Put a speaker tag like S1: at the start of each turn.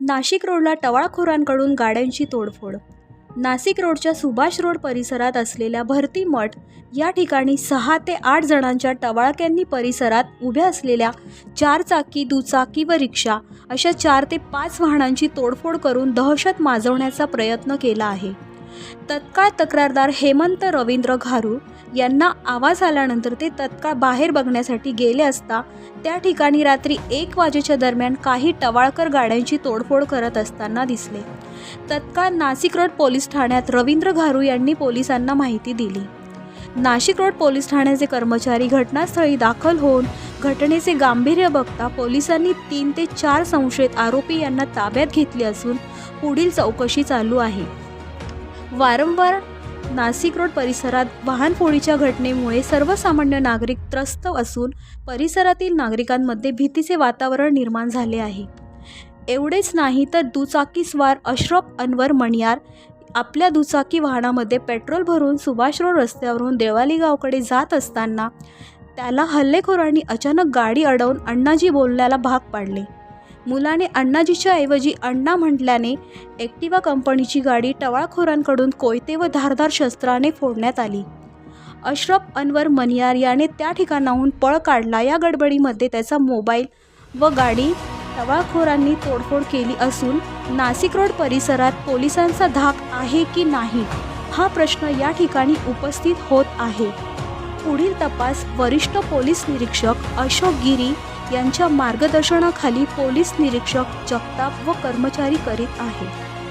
S1: नाशिक रोडला टवाळखोरांकडून गाड्यांची तोडफोड. नाशिक रोडच्या सुभाष रोड परिसरात असलेल्या भरती मठ या ठिकाणी सहा ते आठ जणांच्या टवाळक्यांनी परिसरात उभ्या असलेल्या चार चाकी दुचाकी व रिक्षा अशा चार ते पाच वाहनांची तोडफोड करून दहशत माजवण्याचा प्रयत्न केला आहे. तत्काळ तक्रारदार हेमंत रवींद्र घारू यांना आवाज आल्यानंतर ते तत्काळ बाहेर बघण्यासाठी गेले असता त्या ठिकाणी रात्री एक वाजेच्या दरम्यान काही टवाळकर गाड्यांची तोडफोड करत असताना दिसले. तत्काळ नाशिक रोड पोलीस ठाण्यात रवींद्र घारू यांनी पोलिसांना माहिती दिली. नाशिक रोड पोलीस ठाण्याचे कर्मचारी घटनास्थळी दाखल होऊन घटनेचे गांभीर्य बघता पोलिसांनी तीन ते चार संशयित आरोपी यांना ताब्यात घेतले असून पुढील चौकशी चालू आहे. वारंवार नाशिक रोड परिसरात वाहनफोडीच्या घटनेमुळे सर्वसामान्य नागरिक त्रस्त असून परिसरातील नागरिकांमध्ये भीतीचे वातावरण निर्माण झाले आहे. एवढेच नाही तर दुचाकीस्वार अश्रफ अनवर मणियार आपल्या दुचाकी वाहनामध्ये पेट्रोल भरून सुभाष रोड रस्त्यावरून देवाली गावकडे जात असताना त्याला हल्लेखोरांनी अचानक गाडी अडवून अण्णाजी बोलण्याला भाग पाडले. मुलाने अण्णाजीच्या ऐवजी अण्णा म्हटल्याने ॲक्टिवा कंपनीची गाडी टवाळखोरांकडून कोयते व धारधार शस्त्राने फोडण्यात आली. अशरफ अनवर मनियार याने त्या ठिकाणाहून पळ काढला. या गडबडीमध्ये त्याचा मोबाईल व गाडी टवाळखोरांनी तोडफोड केली असून नाशिक रोड परिसरात पोलिसांचा धाक आहे की नाही हा प्रश्न या ठिकाणी उपस्थित होत आहे. पुढील तपास वरिष्ठ पोलीस निरीक्षक अशोक गिरी यांच्या मार्गदर्शनाखाली पोलीस निरीक्षक जगताप व कर्मचारी करीत आहेत.